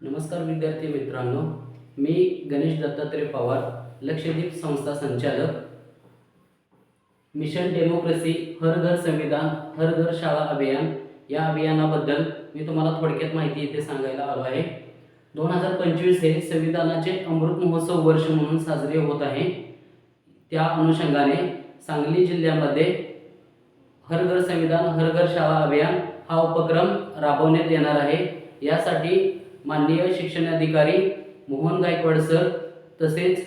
नमस्कार विद्यार्थी मित्रांनो मी गणेश दत्तात्रय पवार लक्षद्वीप संस्था संचालक. मिशन डेमोक्रेसी हर घर संविधान हर घर शाळा अभियान या अभियानाबद्दल मी तुम्हाला थोडक्यात माहिती इथे सांगायला आलो आहे. दोन हजार पंचवीस हे संविधानाचे अमृत महोत्सव वर्ष म्हणून साजरे होत आहे. त्या अनुषंगाने सांगली जिल्ह्यामध्ये हर घर संविधान हर घर शाळा अभियान हा उपक्रम राबवण्यात येणार आहे. यासाठी माननीय शिक्षणाधिकारी मोहन गायकवाड सर तसेच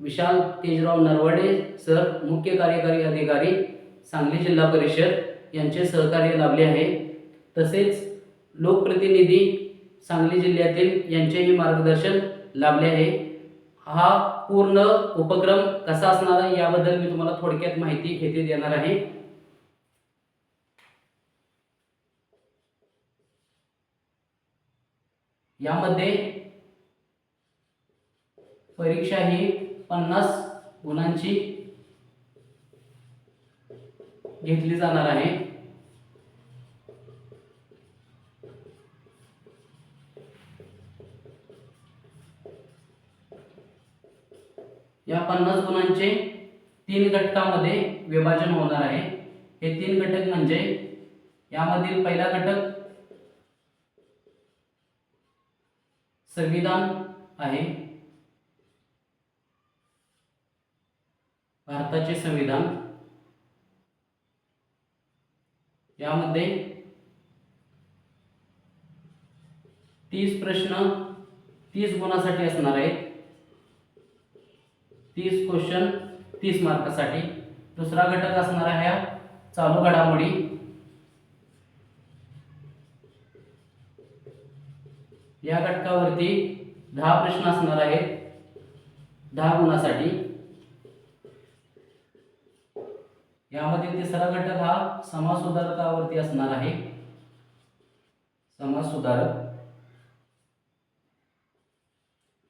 विशाल तेजराव नरवडे सर मुख्य कार्यकारी अधिकारी सांगली जिल्हा परिषद यांचे सहकार्य लाभले आहे. तसेच लोकप्रतिनिधी सांगली जिल्ह्यातील यांचेही मार्गदर्शन लाभले आहे. हा पूर्ण उपक्रम कसा असणार आहे याबद्दल मी तुम्हाला थोडक्यात माहिती येथे देणार आहे. यामध्ये परीक्षा ही पन्नास गुणांची घेतली जाणार आहे. या पन्नास गुणांचे तीन घटकामध्ये विभाजन होणार आहे. हे तीन घटक म्हणजे यामधील पहिला घटक संविधान आहे. भारताचे संविधान. यामध्ये तीस प्रश्न तीस गुणासाठी असणार आहेत. तीस क्वेश्चन तीस मार्कासाठी. दुसरा घटक असणार आहे चालू घडामोडी. या घटकावरती दहा प्रश्न असणार आहेत. दहा गुणासाठी. यामध्ये तिसरा घटक हा समाज सुधारकावरती असणार आहे. समाज सुधारक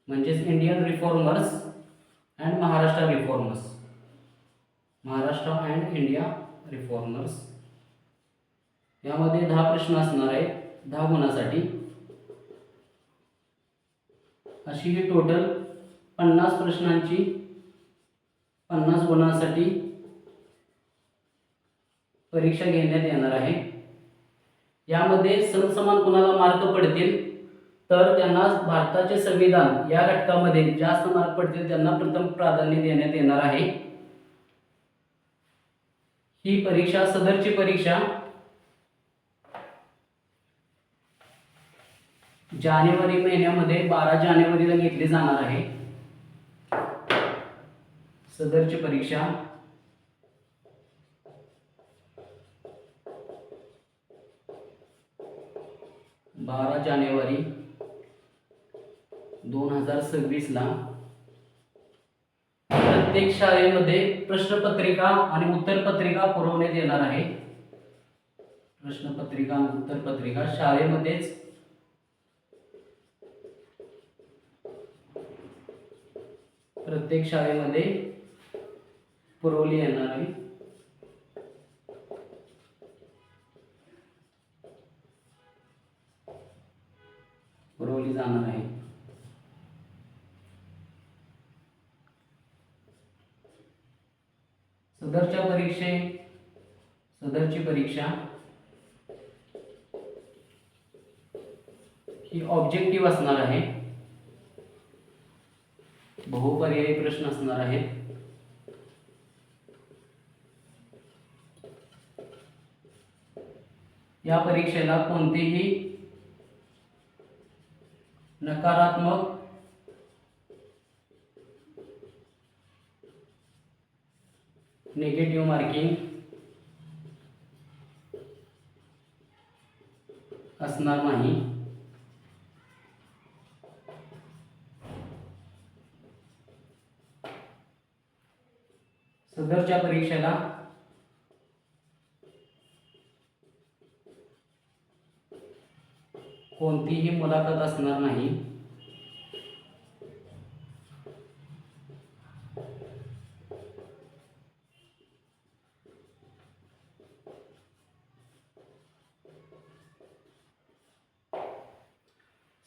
म्हणजेच Indian reformers and Maharashtra reformers. Maharashtra and India reformers. यामध्ये दहा प्रश्न असणार आहेत. दहा गुणासाठी. अशी ही टोटल पन्नास प्रश्नांची पन्नास गुणांसाठी परीक्षा घेण्यात येणार आहे. यामध्ये समसमान कुणाला मार्क पडतील तर त्यांना भारताचे संविधान या घटकामध्ये जास्त मार्क पडतील त्यांना प्रथम प्राधान्य देण्यात येणार आहे. ही परीक्षा सदरची परीक्षा जानेवारी महिन्यामध्ये बारा जानेवारीला घेतली जाणार आहे. सदरची परीक्षा. बारा जानेवारी दोन हजार सव्वीसला. प्रत्येक शाळेमध्ये प्रश्नपत्रिका आणि उत्तरपत्रिका पुरवण्यात येणार आहे. प्रश्नपत्रिका आणि उत्तरपत्रिका शाळेमध्येच प्रत्येक शाळेमध्ये पुरवली येणार आहे. पुरवली जाणार आहे. सदरच्या परीक्षे सदरची परीक्षा. ही ऑब्जेक्टिव्ह असणार आहे. बहुपर्यायी प्रश्न असणार आहेत. या परीक्षेला कोणतेही नकारात्मक निगेटिव्ह मार्किंग असणार नाही. सदरच्या परीक्षेला. कोणतीही मुलाखत असणार नाही.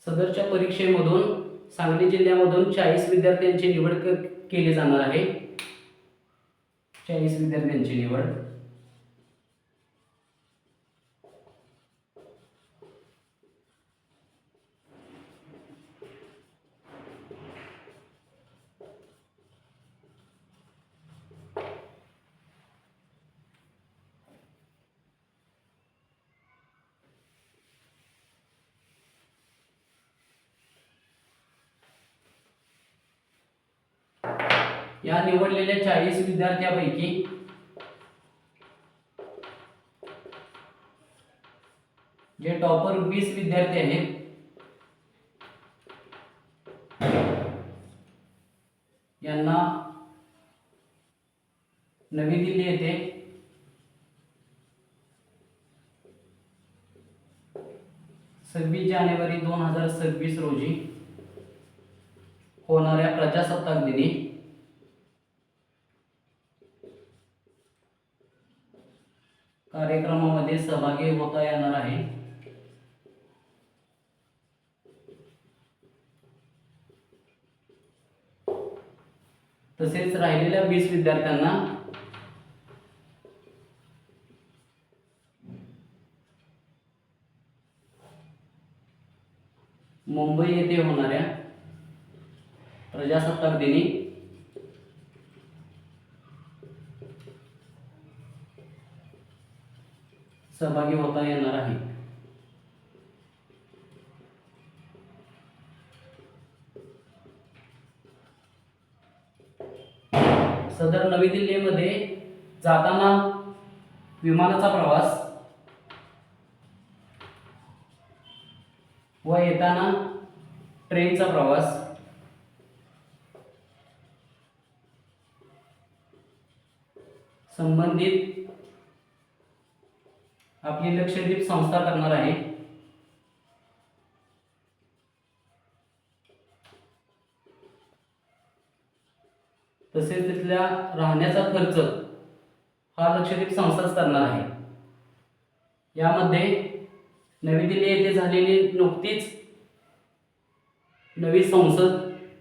सदरच्या परीक्षेमधून सांगली जिल्ह्यामधून चाळीस विद्यार्थ्यांची निवड केली जाणार आहे. चाळीस विद्यार्थ्यांची निवड या निवडलेल्या चाळीस विद्यार्थ्यापैकी जे टॉपर वीस विद्यार्थी आहेत यांना नवी दिल्ली येथे सव्वीस जानेवारी दोन हजार सव्वीस रोजी होणाऱ्या प्रजासत्ताक दिनी मध्ये सहभागी होता येणार आहे. तसेच राहिलेल्या वीस विद्यार्थ्यांना मुंबई येथे होणाऱ्या प्रजासत्ताक दिनी सहभागी होता येणार आहे. सदर नवी दिल्लीमध्ये जाताना विमानाचा प्रवास व येताना ट्रेनचा प्रवास. संबंधित आपली लक्षद्वीप संस्था करणार आहे. तसेच तिथल्या राहण्याचा खर्च हा लक्षद्वीप संस्थाच करणार आहे. यामध्ये नवी दिल्ली येथे झालेली नुकतीच नवी संसद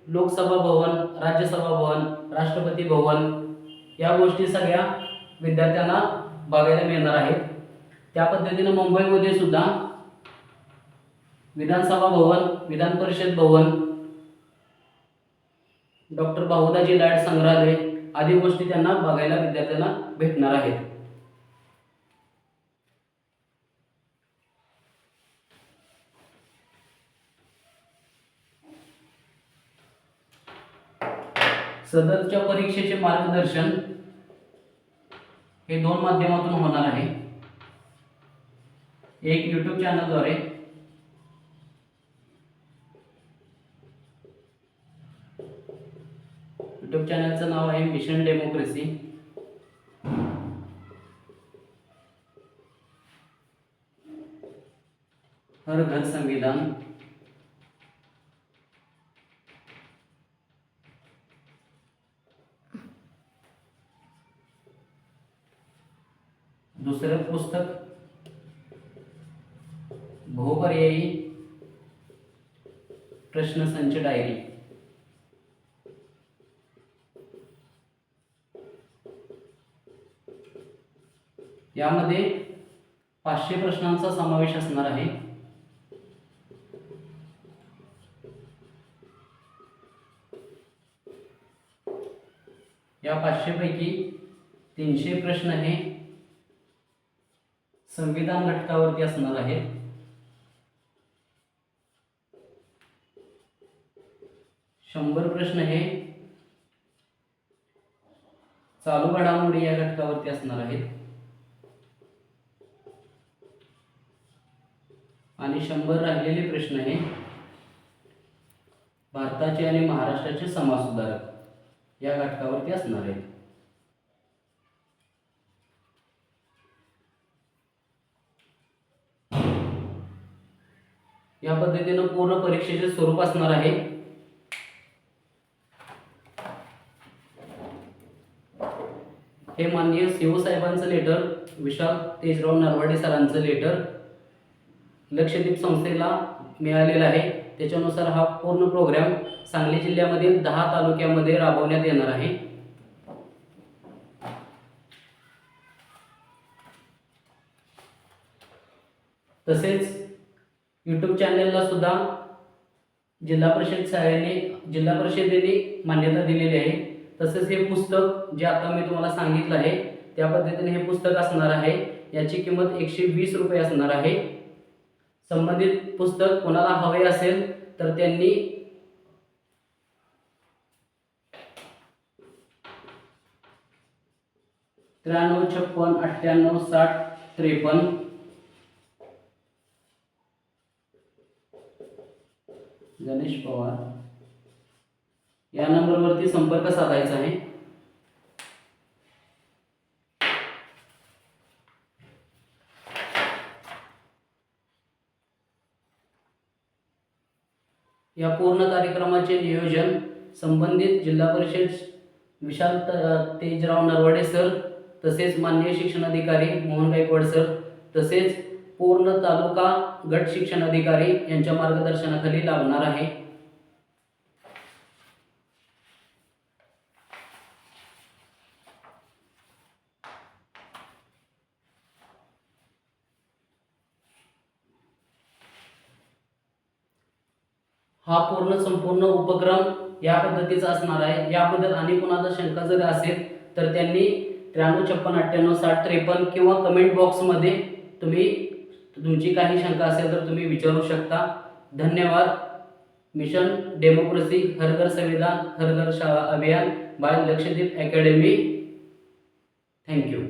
लोकसभा भवन राज्यसभा भवन राष्ट्रपती भवन या गोष्टी सगळ्या विद्यार्थ्यांना बघायला मिळणार आहेत. त्या पद्धतीनं मुंबईमध्ये सुद्धा विधानसभा भवन विधान परिषद भवन डॉक्टर बाहुदाजी लाड संग्रहालय आदी गोष्टी त्यांना बघायला विद्यार्थ्यांना भेटणार आहेत. सदरच्या परीक्षेचे मार्गदर्शन हे दोन माध्यमातून होणार आहे. एक यूट्यूब चॅनलद्वारे यूट्यूब चॅनलचं नाव आहे मिशन डेमोक्रेसी हर घर संविधान. दुसरं पुस्तक बहुपर्यायी प्रश्नसंच डायरी यामध्ये पाचशे प्रश्नांचा समावेश असणार आहे. या पाचशेपैकी तीनशे प्रश्न हे संविधान घटकावरती असणार आहेत. शंभर प्रश्न हे चालू घडामोडी या घटकावरती असणार आहेत. आणि शंभर राहिलेले प्रश्न हे भारताचे आणि महाराष्ट्राचे समाज सुधारक या घटकावरती असणार आहेत. या पद्धतीनं पूर्ण परीक्षेचे स्वरूप असणार आहे. हे माननीय सीओ साहेबांचं लेटर विशाल तेजराव नरवाडे सरांचं लेटर लक्षद्वीप संस्थेला मिळालेला आहे. त्याच्यानुसार हा पूर्ण प्रोग्राम सांगली जिल्ह्यामधील दहा तालुक्यामध्ये राबवण्यात येणार आहे. तसेच यूट्यूब चॅनलला सुद्धा जिल्हा परिषद शाळेने जिल्हा परिषदेने मान्यता दिलेली आहे. तसेच हे पुस्तक जे आता मी तुम्हाला सांगितलं आहे त्या पद्धतीने हे पुस्तक असणार आहे. याची किंमत एकशे वीस रुपये असणार आहे. संबंधित पुस्तक कोणाला हवे असेल तर त्यांनी त्र्याण्णव छप्पन अठ्ठ्याण्णव साठ त्रेपन्न गणेश पवार. या नंबरवरती संपर्क साधायचा आहे. या पूर्ण कार्यक्रमाचे नियोजन संबंधित जिल्हा परिषद विशाल तेजराव नरवडे सर तसेच मान्य शिक्षणाधिकारी मोहन गायकवाड सर तसेच पूर्ण तालुका गट शिक्षण अधिकारी यांच्या मार्गदर्शनाखाली लागणार आहे. हा पूर्ण संपूर्ण उपक्रम या पद्धतीचा असणार आहे. याबद्दल आणि कोणाचा शंका जर असेल तर त्यांनी त्र्याण्णव छप्पन अठ्ठ्याण्णव साठ त्रेपन्न किंवा कमेंट बॉक्समध्ये तुम्ही तुमची काही शंका असेल तर तुम्ही विचारू शकता. धन्यवाद. मिशन डेमोक्रेसी हर घर संविधान हर घर शाळा अभियान बाय लक्षद्वीप अकॅडमी. थँक्यू